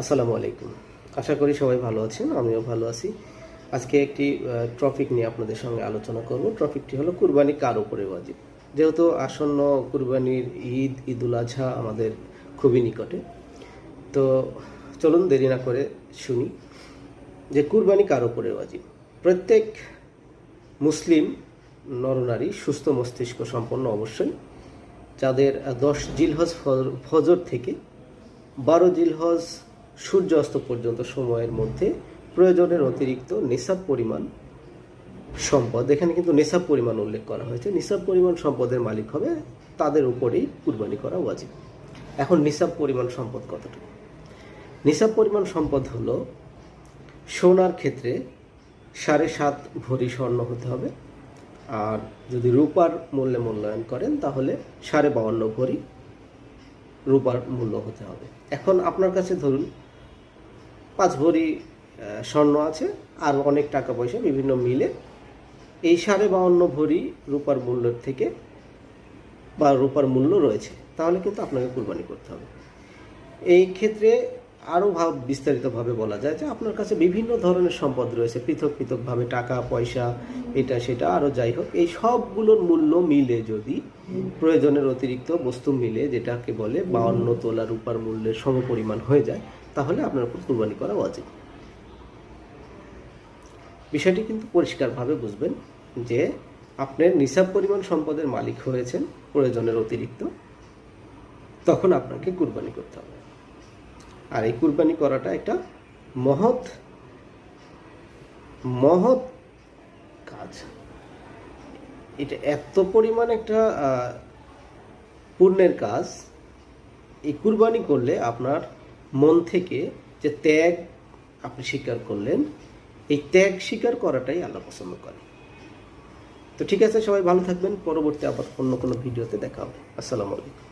আসসালামু আলাইকুম। আশা করি সবাই ভালো আছেন, আমিও ভালো আছি। আজকে একটি টপিক নিয়ে আপনাদের সঙ্গে আলোচনা করব। টপিকটি হলো কুরবানি কার উপরে ওয়াজিব? যেহেতু আসন্ন কুরবানির ঈদ, ঈদুল আজহা আমাদের খুবই নিকটে। তো চলুন দেরি না করে শুনি যে কুরবানি কার উপরে ওয়াজিব? প্রত্যেক মুসলিম নরনারী সুস্থ মস্তিষ্ক সম্পন্ন অবশ্যই। যাদের দশ জিলহজ ফজর থেকে বারো জিলহজ সূর্য অস্ত পর্যন্ত সময়ের মধ্যে প্রয়োজনের অতিরিক্ত নিসাব পরিমাণ সম্পদ। এখানে কিন্তু নিসাব পরিমাণ উল্লেখ করা হয়েছে। নিসাব পরিমাণ সম্পদের মালিক হবে তাদের উপরেই কুরবানি করা ওয়াজিব। এখন নিসাব পরিমাণ সম্পদ কতটুকু? নিসাব পরিমাণ সম্পদ হলো সোনার ক্ষেত্রে সাড়ে সাত ভরি স্বর্ণ হতে হবে। আর যদি রূপার মূল্যে মূল্যায়ন করেন তাহলে সাড়ে বাউন্ন ভরি রূপার মূল্য হতে হবে। এখন আপনার কাছে ধরুন পাঁচ ভরি স্বর্ণ আছে আর অনেক টাকা পয়সা বিভিন্ন মিলে এই সাড়ে বাউন্ন ভরি রূপার মূল্যের থেকে বা রূপার মূল্য রয়েছে, তাহলে কিন্তু আপনাকে কুরবানি করতে হবে। এই ক্ষেত্রে আরও ভাব, বিস্তারিতভাবে বলা যায় যে আপনার কাছে বিভিন্ন ধরনের সম্পদ রয়েছে, পৃথক পৃথকভাবে টাকা, পয়সা, এটা সেটা, আরও যাই হোক, এই সবগুলোর মূল্য মিলে যদি প্রয়োজনের অতিরিক্ত বস্তু মিলে, যেটাকে বলে বাউন্ন তোলা রূপার মূল্যের সমপরিমাণ হয়ে যায় তাহলে আপনার উপর কুরবানি করা উচিত বিষয়টি কিন্তু পরিষ্কারভাবে বুঝবেন যে আপনার নিসাব পরিমাণ সম্পদের মালিক হয়েছেন, প্রয়োজনের অতিরিক্ত, তখন আপনাকে কুরবানি করতে হবে। আর এই কুরবানি করাটা একটা মহৎ মহৎ কাজ। এটা এত পরিমাণ একটা পুণ্যের কাজ। এই কুরবানি করলে আপনার মন থেকে যে ত্যাগ আপনি স্বীকার করলেন, এই ত্যাগ স্বীকার করাটাই আল্লাহ পছন্দ করে তো ঠিক আছে, সবাই ভালো থাকবেন। পরবর্তী আবার অন্য কোনো ভিডিওতে দেখা হবে। আসসালামু আলাইকুম।